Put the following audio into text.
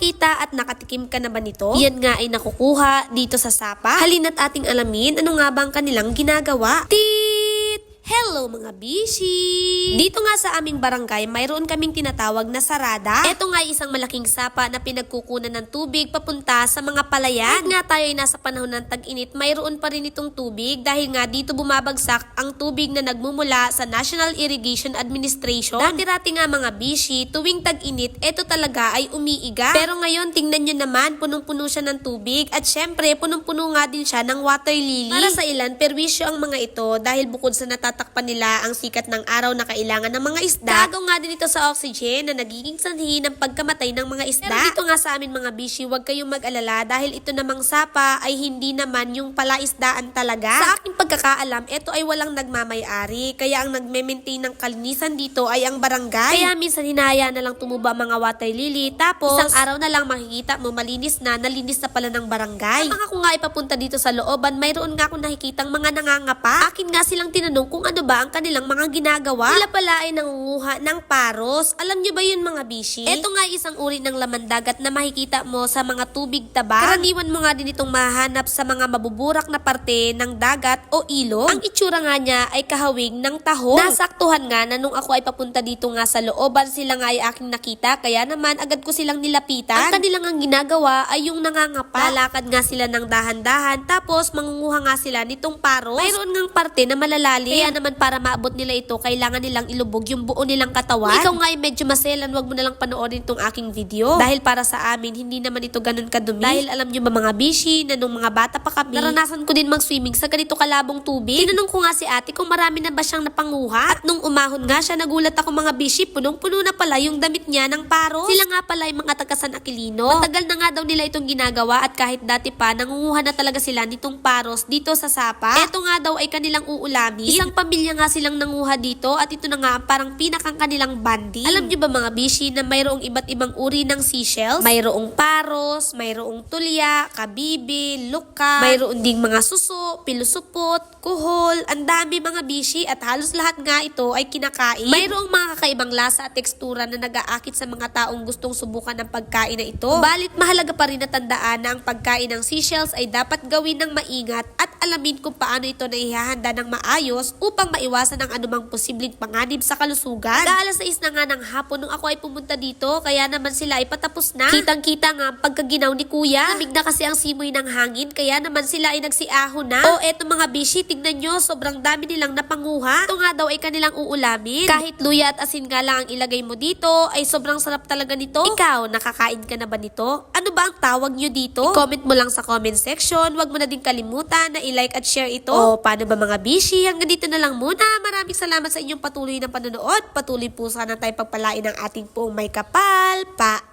nakakita at nakatikim ka na ba nito? Yan nga ay nakukuha dito sa Sapa. Halina't ating alamin ano nga bang kanilang ginagawa. Tit! Hello mga bishi! Dito nga sa aming barangay, mayroon kaming tinatawag na sarada. Ito nga isang malaking sapa na pinagkukunan ng tubig papunta sa mga palayan. Kahit nga tayo ay nasa panahon ng tag-init, mayroon pa rin itong tubig dahil nga dito bumabagsak ang tubig na nagmumula sa National Irrigation Administration. Dati-rati nga mga bishi, tuwing tag-init, ito talaga ay umiiga. Pero ngayon, tingnan nyo naman, punong-puno siya ng tubig at syempre, punong-puno nga din siya ng water lily. Para sa ilan, perwisyo ang mga ito dahil bukod sa natatakpan nila ang sikat ng araw na kailangan ng mga isda, gagaw nga din ito sa oxygen na nagiging sanhi ng pagkamatay ng mga isda. Pero dito nga sa amin mga bishi, huwag kayong mag-alala dahil ito namang sapa ay hindi naman yung palaisdaan talaga. Sa aking pagkakaalam, ito ay walang nagmamay-ari. Kaya ang nagme-maintain ng kalinisan dito ay ang barangay. Kaya minsan hinahaya na lang tumuba mga water lily. Tapos, isang araw na lang makikita mo malinis na, nalinis na pala ng barangay. Ang ako nga ipapunta dito sa looban, mayroon nga akong nakikitang mga nangangapa. Akin nga silang tinanong kung ano ba ang kanilang mga ginagawa. Sila pala ay nangunguha ng paros. Alam nyo ba yun mga bishi? Ito nga isang uri ng laman dagat na makikita mo sa mga tubig taba. Karaniwan mo nga din itong mahanap sa mga mabuburak na parte ng dagat o ilog. Ang itsura nga niya ay kahawig ng tahong. Nasaktuhan nga na nung ako ay papunta dito nga sa looban, sila nga ay aking nakita. Kaya naman agad ko silang nilapitan. Ang kanilang ang ginagawa ay yung nangangapa. Lalakad nga sila ng dahan-dahan tapos mangunguha nga sila nitong paros. Mayroon ngang parte na malalalim. Kaya naman para maabot nila ito, kailangan nilang ilubog yung buo nilang katawan. Kung ikaw nga ay medyo maselan, wag mo na lang panoorin itong aking video. Dahil para sa amin, hindi naman ito ganun kadumi. Dahil alam nyo ba mga bishi, na nung mga bata pa kami, naranasan ko din mag-swimming sa ganito kalabong tubig. Tinanong ko nga si ate kung marami na ba siyang napanguha. At nung umahon nga siya, nagulat ako mga bishi, punong-puno na pala yung damit niya ng paros. Sila nga pala ay mga taga San Aquilino. Matagal na nga daw nila itong ginagawa at kahit dati pa, nangunguha na talaga sila nitong paros dito sa Sapa. Ito nga daw ay kanilang uulamin. Isang pamilya nga silang nanguha dito at ito na nga ang parang pinakang kanilang bandi. Alam niyo ba mga bishi na mayroong iba't ibang uri ng seashells? Mayroong paros, mayroong tulya, kabibi, luka, mayroon ding mga suso, pilusupot, kuhol, ang dami mga bishi at halos lahat nga ito ay kinakain. Mayroong mga kakaibang lasa at tekstura na nag-aakit sa mga taong gustong subukan ng pagkain na ito. Balit mahalaga pa rin na tandaan na ang pagkain ng seashells ay dapat gawin ng maingat at alamin kung paano ito na ihahanda ng maayos upang maiwasan ang anumang posibleng panganib sa kalusugan. Daalas 6 na nga ng hapon nung ako ay pumunta dito, kaya naman sila ay patapos na. Kitang-kita nga ang pagkaginaw ni kuya. Lamig na kasi ang simoy ng hangin, kaya naman sila ay nagsiaho na. O eto mga bishi, tignan nyo, sobrang dami nilang napanguha. Ito nga daw ay kanilang uulamin. Kahit luya at asin nga lang ang ilagay mo dito, ay sobrang sarap talaga nito. Ikaw, nakakain ka na ba nito? Ano ba ang tawag nyo dito? I-comment mo lang sa comment section. Huwag mo na din kalimutan na i-like at share ito. O paano ba mga bishi? Hanggang dito na lang muna. Maraming salamat sa inyong patuloy na panonood. Patuloy po sana tayo pagpalain ng ating pong may kapal. Pa